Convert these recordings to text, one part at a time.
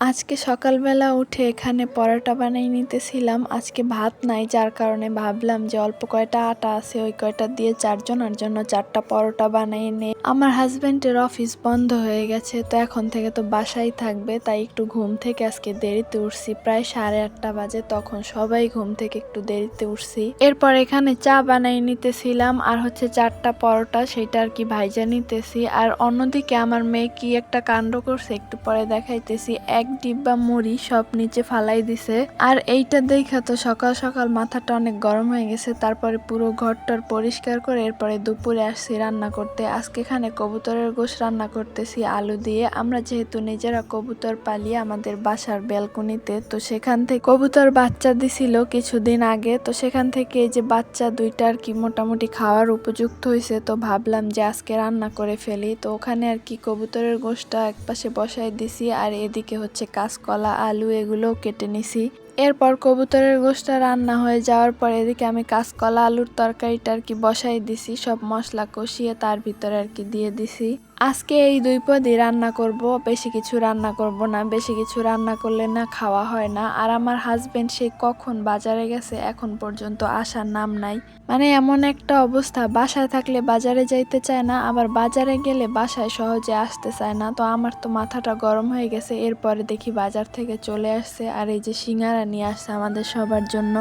আজকে সকালবেলা উঠে এখানে পরোটা বানিয়ে নিতেছিলাম। আজকে ভাত নাই, যার কারণে ভাবলাম যে অল্প কয়টা আটা আছে, ওই কয়টা দিয়ে চারজনের জন্য চারটা পরোটা বানিয়ে নে আমার হাজবেন্ডের অফিস বন্ধ হয়ে গেছে, তো এখন থেকে তো বাসায় থাকবে, তাই একটু ঘুম থেকে আজকে দেরিতে উঠছি। প্রায় সাড়ে আটটা বাজে, তখন সবাই ঘুম থেকে একটু দেরিতে উঠছি। এরপর এখানে চা বানিয়ে নিতেছিলাম, আর হচ্ছে চারটা পরোটা, সেটা আর কি ভাইজা নিতেছি। আর অন্যদিকে আমার মেয়ে কি একটা কাণ্ড করছে, একটু পরে দেখাইতেছি। এক ডিব্বা মুড়ি সব নিচে ফালাই দিছে। আর এইটা দেখা তো সকাল সকাল মাথাটা অনেক গরম হয়ে গেছে। তারপরে পুরো ঘরটার পরিষ্কার করে এরপরে দুপুরে আসছি রান্না করতে। আজকে এখানে কবুতরের গোশ রান্না করতেছি, আলু দিয়ে। আমরা যেহেতু নিজেরা কবুতর পালিয়ে আমাদের বাসার ব্যালকনিতে, তো সেখান থেকে কবুতর বাচ্চা দিছিল কিছুদিন আগে। তো সেখান থেকে যে বাচ্চা দুইটা আর কি মোটামুটি খাওয়ার উপযুক্ত হয়েছে, তো ভাবলাম যে আজকে রান্না করে ফেলি। তো ওখানে আর কি কবুতরের গোশটা একপাশে বসাই দিছি, আর এদিকে হচ্ছে কাঁচকলা, আলু এগুলোও কেটে নিছি। এরপর কবুতরের গোষ্ঠটা রান্না হয়ে যাওয়ার পর এদিকে আমি কাঁচকলা, আলুর তরকারিটা আর কি বসাই দিছি, সব মশলা কষিয়ে তার ভিতরে আর কি দিয়ে দিছি। আজকে এই দুই পদই রান্না করব, বেশি কিছু রান্না করব না, বেশি কিছু রান্না করলে না খাওয়া হয় না। আর আমার হাজবেন্ড সে কখন বাজারে গেছে এখন পর্যন্ত আসার নাম নাই। মানে এমন একটা অবস্থা, বাসায় থাকলে বাজারে যাইতে চায় না, আবার বাজারে গেলে বাসায় সহজে আসতে চায় না। তো আমার তো মাথাটা গরম হয়ে গেছে, এরপরে দেখি বাজার থেকে চলে আসছে, আর এই যে সিঙ্গারা নিয়ে আসছে আমাদের সবার জন্য।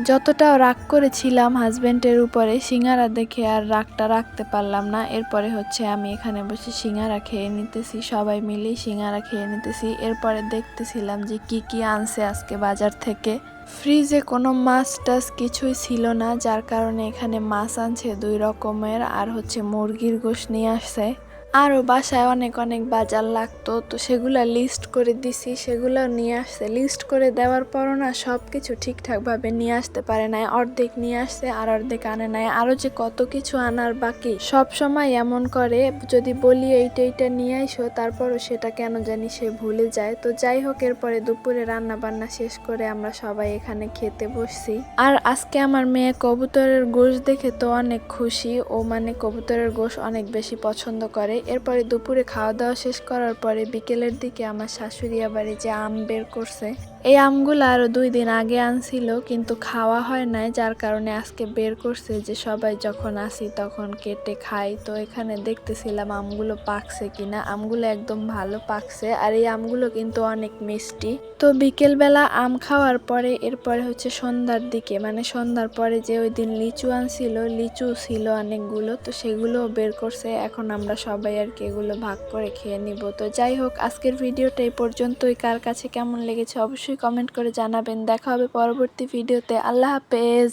যতটাও রাগ করেছিলাম হাজব্যান্ডের উপরে সিঙ্গারা দেখে আর রাগটা রাখতে পারলাম না, এরপরে হচ্ছে আমি এখানে বসে সিঙ্গারা খেয়ে নিতেছি, সবাই মিলে সিঙ্গারা খেয়ে নিতেছি, এরপরে দেখতেছিলাম যে কি কি আনছে আজকে বাজার থেকে। ফ্রিজে কোনো মাছ টাছ কিছুই ছিল না, যার কারণে এখানে মাছ আনছে দুই রকমের, আর হচ্ছে মুরগির গোশ নিয়ে আসছে। আরও বাসায় অনেক অনেক বাজার লাগতো, তো সেগুলো লিস্ট করে দিছি সেগুলো নিয়ে আসছে। লিস্ট করে দেওয়ার পরও না সব কিছু ঠিকঠাকভাবে নিয়ে আসতে পারে নাই, অর্ধেক নিয়ে আসছে আর অর্ধেক আনে নাই। আরও যে কত কিছু আনার বাকি, সব সময় এমন করে, যদি বলি এইটা এইটা নিয়ে আইসো, তারপরও সেটা কেন জানি সে ভুলে যায়। তো যাই হোক, এরপরে দুপুরে রান্না বান্না শেষ করে আমরা সবাই এখানে খেতে বসছি। আর আজকে আমার মেয়ে কবুতরের গোশ দেখে তো অনেক খুশি। ও মানে কবুতরের গোশ অনেক বেশি পছন্দ করে। এরপরে দুপুরে খাওয়া দাওয়া শেষ করার পরে বিকেলের দিকে আমার শাশুড়ি আবার যে আম বের করছে। এই আমগুলো আরও দুই দিন আগে আনছিল, কিন্তু খাওয়া হয় নাই, যার কারণে আজকে বের করছে যে সবাই যখন আসি তখন কেটে খাই। তো এখানে দেখতেছিলাম আমগুলো পাকছে কিনা। আমগুলো একদম ভালো পাকছে, আর এই আমগুলো কিন্তু অনেক মিষ্টি। তো বিকেলবেলা আম খাওয়ার পরে, এরপরে হচ্ছে সন্ধ্যার দিকে মানে সন্ধ্যার পরে যে ওই দিন লিচু আনছিল, লিচু ছিল অনেকগুলো, তো সেগুলো বের করছে। এখন আমরা সবাই আর কি, এগুলো ভাগ করে খেয়ে নিব। তো যাই হোক, আজকের ভিডিওটা এই পর্যন্তই। কার কাছে কেমন লেগেছে অবশ্যই কমেন্ট করে জানাবেন। দেখা হবে পরবর্তী ভিডিওতে। আল্লাহ হাফেজ।